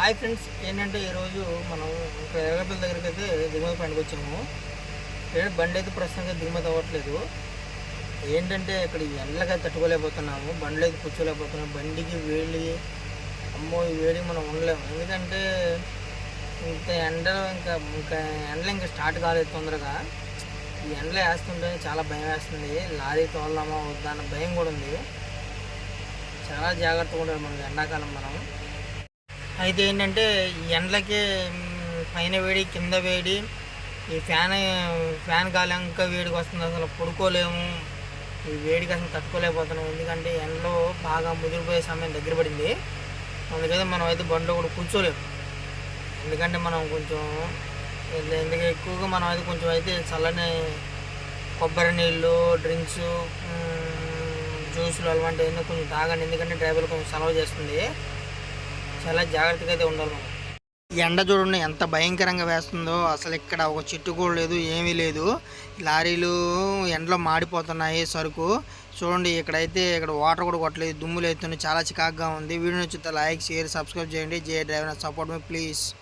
Hi friends ఏంటంటే ఈరోజు మనం ఒక ఎర్రపల్లి దగ్గరికి అయితే దిగుమతి పండుగ వచ్చాము. ఏంటంటే బండి అయితే ప్రస్తుతానికి దిగుమతి అవ్వట్లేదు. ఏంటంటే ఇక్కడ ఈ తట్టుకోలేకపోతున్నాము బండ్లు అయితే కూర్చోలేకపోతున్నాము బండికి వేడి అమ్మో ఈ వేడి మనం ఉండలేము. ఎందుకంటే ఇంత ఎండలు ఇంకా ఇంకా ఎండలు ఇంకా స్టార్ట్ కాలేదు తొందరగా. ఈ ఎండలు వేస్తుంటే చాలా భయం వేస్తుంది. లారీ తోలదామా వద్దా అన్న భయం కూడా ఉంది. చాలా జాగ్రత్తగా ఉండాలి మనం ఎండాకాలం మనం. అయితే ఏంటంటే ఎండలకి పైన వేడి కింద వేడి ఈ ఫ్యాన్ ఫ్యాన్ గాలి ఇంకా వేడికి వస్తుంది. అసలు పడుకోలేము. ఈ వేడికి అసలు తట్టుకోలేకపోతున్నాం. ఎందుకంటే ఎండలో బాగా ముదిరిపోయే సమయం దగ్గర పడింది. అందుకని మనం అయితే బండిలో కూడా కూర్చోలేము. ఎందుకంటే మనం కొంచెం ఎందు- ఎందుకు ఎక్కువగా మనం అయితే కొంచెం అయితే చల్లని కొబ్బరి నీళ్ళు డ్రింక్స్ జ్యూసులు అలాంటివన్నీ కొంచెం తాగండి. ఎందుకంటే డ్రైవర్ కొంచెం సెలవు చేస్తుంది. చాలా జాగ్రత్తగా అయితే ఉండాలి మనం. ఎండ చూడండి ఎంత భయంకరంగా వేస్తుందో. అసలు ఇక్కడ ఒక చెట్టు కూడా లేదు ఏమీ లేదు. లారీలు ఎండలో మాడిపోతున్నాయి సరుకు. చూడండి ఇక్కడైతే ఇక్కడ వాటర్ కూడా కొట్టలేదు దుమ్ములు అవుతుంది చాలా చికాకుగా ఉంది. వీడియో నచ్చితే లైక్ షేర్ సబ్స్క్రైబ్ చేయండి. జే డ్రైవర్ సపోర్ట్ మీ ప్లీజ్.